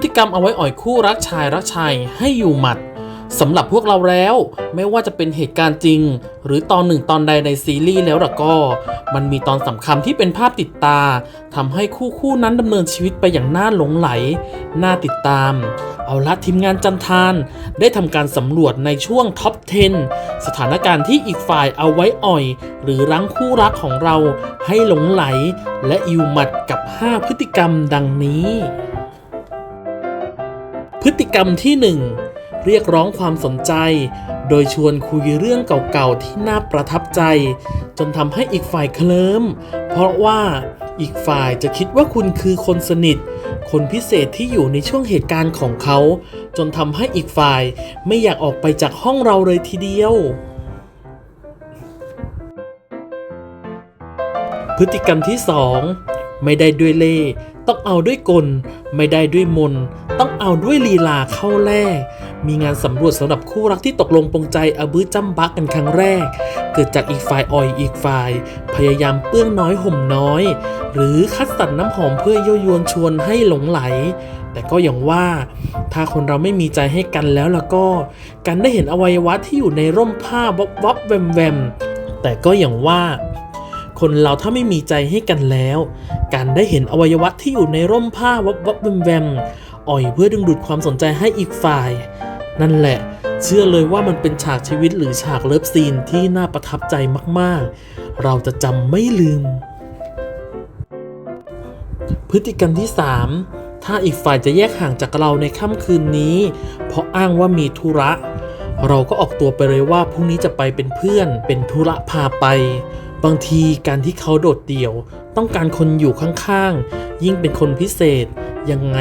ฤติกรรมเอาไว้อ่อยคู่รักชายรักชายให้อยู่หมัดสำหรับพวกเราแล้ว ไม่ว่าจะเป็นเหตุการณ์จริง หรือตอนหนึ่งตอนใดในซีรีส์แล้วล่ะก็ มันมีตอนสำคัญที่เป็นภาพติดตาทำให้คู่คู่นั้นดำเนินชีวิตไปอย่างน่าหลงไหล น่าติดตาม เอาละทีมงานจันทาน ได้ทำการสำรวจในช่วงท็อป 10 สถานการณ์ที่อีกฝ่ายเอาไว้อ่อย หรือรั้งคู่รักของเราให้หลงไหล และอยู่หมัดกับ 5 พฤติกรรมดังนี้ พฤติกรรมที่ 1 เรียกร้องความสนใจ โดยชวนคุยเรื่องเก่าๆที่น่าประทับใจ จนทำให้อีกฝ่ายเคลิ้มเพราะว่าอีกฝ่ายจะคิดว่าคุณคือคนสนิท คนพิเศษที่อยู่ในช่วงเหตุการณ์ของเขา จนทำให้อีกฝ่ายไม่อยากออกไปจากห้องเราเลยทีเดียว พฤติกรรมที่ 2 ไม่ได้ด้วยเล่ ต้องเอาด้วยกล ไม่ได้ด้วยมน ต้องเอาด้วยลีลาเข้าแรก มีงานสำรวจสำหรับคู่รักที่ตกลงปรงใจอาบื้อจำบักกันครั้งแรก เกิดจากอีกฝ่ายอ่อยอีกฝ่าย พยายามเปื้องน้อยห่มน้อย หรือคัดสรรน้ำหอมเพื่อยั่วยวนชวนให้หลงไหล แต่ก็อย่างว่า ถ้าคนเราไม่มีใจให้กันแล้วล่ะก็ การได้เห็นอวัยวะที่อยู่ในร่มผ้าวับวับแวมแวมแต่ก็อย่างว่าคนเราถ้าไม่มีใจให้กันแล้ว การได้เห็นอวัยวะที่อยู่ในร่มผ้าวับวับแวมแวม อ่อยเพื่อดึงดูดความสนใจให้อีกฝ่าย นั่นแหละ เชื่อเลยว่ามันเป็นฉากชีวิตหรือฉากเลิฟซีนที่น่าประทับใจมากๆ เราจะจำไม่ลืม พฤติกรรมที่ 3 ถ้าอีกฝ่ายจะแยกห่างจากเราในค่ำคืนนี้ เพราะอ้างว่ามีธุระ เราก็ออกตัวไปเลยว่าพรุ่งนี้จะไปเป็นเพื่อน เป็นธุระพาไป บางทีการที่เขาโดดเดี่ยว ต้องการคนอยู่ข้างๆ ยิ่งเป็นคนพิเศษยังไง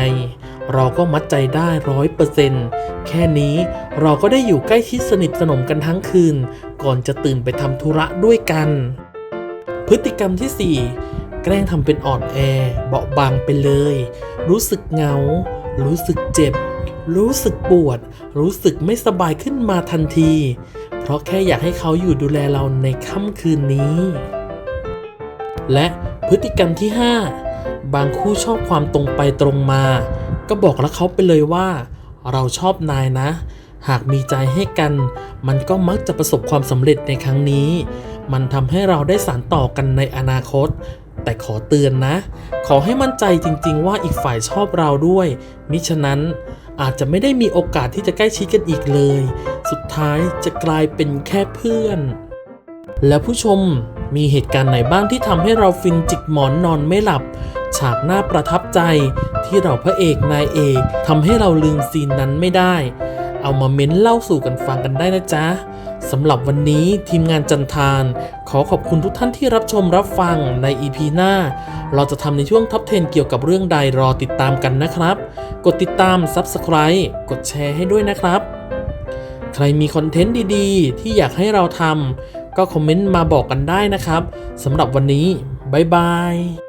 เราก็มัดใจได้ร้อยเปอร์เซนต์แค่นี้เราก็ได้อยู่ใกล้ชิดสนิทสนมกันทั้งคืน ก่อนจะตื่นไปทำธุระด้วยกัน พฤติกรรมที่ 4 แกล้งทำเป็นอ่อนแอ เบาบางไปเลย รู้สึกเหงา รู้สึกเจ็บ รู้สึกปวด รู้สึกไม่สบายขึ้นมาทันที เพราะแค่อยากให้เขาอยู่ดูแลเราในค่ำคืนนี้ และพฤติกรรมที่ 5 บางคู่ชอบความตรงไปตรงมา ก็บอกแล้วเขาไปเลยว่า เราชอบนายนะ หากมีใจให้กัน มันก็มักจะประสบความสำเร็จในครั้งนี้ มันทำให้เราได้สานต่อกันในอนาคต แต่ขอเตือนนะ ขอให้มั่นใจจริง ๆ ว่าอีกฝ่ายชอบเราด้วย มิฉะนั้นอาจจะไม่ได้มีโอกาสที่จะใกล้ชิดกันอีกเลย สุดท้ายจะกลายเป็นแค่เพื่อน แล้วผู้ชมมีเหตุการณ์ไหนบ้างที่ทำให้เราฟินจิกหมอนนอนไม่หลับ ฉากหน้าประทับใจที่เราพระเอกนายเอกทำให้เราลืมซีนนั้นไม่ได้ เอามาเม้นเล่าสู่กันฟังกันได้นะจ๊ะสำหรับวันนี้ทีมงานจันทานขอขอบคุณทุกท่านที่รับชมรับฟังใน EP หน้า เราจะทำในช่วงท็อป 10 เกี่ยวกับเรื่องใดรอติดตามกันนะครับ กดติดตาม Subscribe กดแชร์ให้ด้วยนะครับ ใครมีคอนเทนต์ดีๆ ที่อยากให้เราทำก็คอมเมนต์มาบอกกันได้นะครับสำหรับวันนี้ บ๊ายบาย